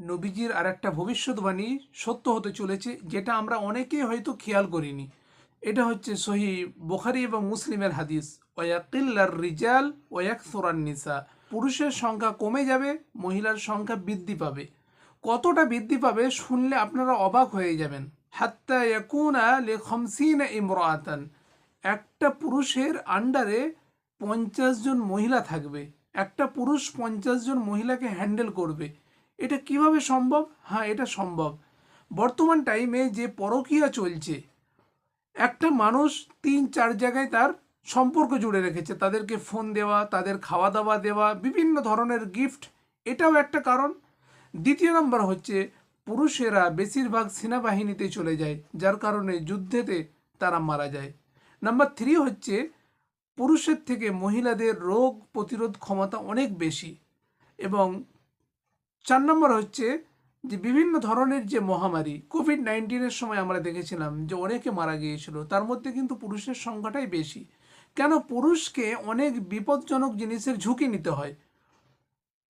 নবীজির আর একটা ভবিষ্যৎবাণী সত্য হতে চলেছে, যেটা আমরা অনেকেই হয়তো খেয়াল করিনি। এটা হচ্ছে সহি বোখারি এবং মুসলিমের হাদিস ওয়াকিল্লার রিজাল ওয়াক নিসা পুরুষের সংখ্যা কমে যাবে, মহিলার সংখ্যা বৃদ্ধি পাবে। কতটা বৃদ্ধি পাবে শুনলে আপনারা অবাক হয়ে যাবেন। হাত্তা ইয়াকুনা লে খমসিনা ইমরাতান, একটা পুরুষের আন্ডারে পঞ্চাশ জন মহিলা থাকবে, একটা পুরুষ পঞ্চাশ জন মহিলাকে হ্যান্ডেল করবে। এটা কীভাবে সম্ভব? হ্যাঁ এটা সম্ভব। বর্তমান টাইমে যে পরকীয়া চলছে, একটা মানুষ তিন চার জায়গায় তার সম্পর্ক জুড়ে রেখেছে। তাদেরকে ফোন দেওয়া, তাদের খাওয়া দাওয়া দেওয়া বিভিন্ন ধরনের গিফট এটাও একটা কারণ। দ্বিতীয় নম্বর হচ্ছে, পুরুষেরা বেশিরভাগ সেনাবাহিনীতে চলে যায়, যার কারণে যুদ্ধেতে তারা মারা যায়। নাম্বার থ্রি হচ্ছে, পুরুষের থেকে মহিলাদের রোগ প্রতিরোধ ক্ষমতা অনেক বেশি এবং চার নম্বর হচ্ছে যে বিভিন্ন ধরনের যে মহামারী কোভিড নাইন্টিনের সময় আমরা দেখেছিলাম যে অনেকে মারা গিয়েছিল, তার মধ্যে কিন্তু পুরুষের সংখ্যাটাই বেশি। কেন? পুরুষকে অনেক বিপজ্জনক জিনিসের ঝুঁকি নিতে হয়।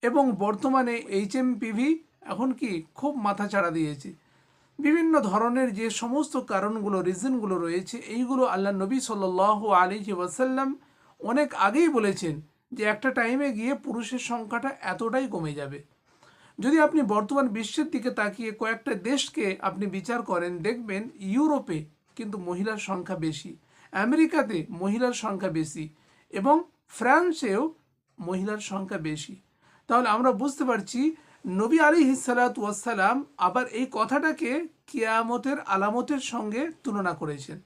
এবং বর্তমানে এইচ এম পিভি এখন কি খুব মাথা ছাড়া দিয়েছে। বিভিন্ন ধরনের যে সমস্ত কারণগুলো রিজনগুলো রয়েছে, এইগুলো আল্লাহ নবী সাল আলী ওয়াসাল্লাম অনেক আগেই বলেছেন যে একটা টাইমে গিয়ে পুরুষের সংখ্যাটা এতটাই কমে যাবে। যদি আপনি বর্তমান বিশ্বের দিকে তাকিয়ে কয়েকটা দেশকে আপনি বিচার করেন, দেখবেন ইউরোপে কিন্তু মহিলার সংখ্যা বেশি, আমেরিকাতে মহিলার সংখ্যা বেশি এবং ফ্রান্সেও মহিলার সংখ্যা বেশি। তাহলে আমরা বুঝতে পারছি নবী আলী হিসালাত ওয়াসালাম আবার এই কথাটাকে কিয়ামতের আলামতের সঙ্গে তুলনা করেছেন।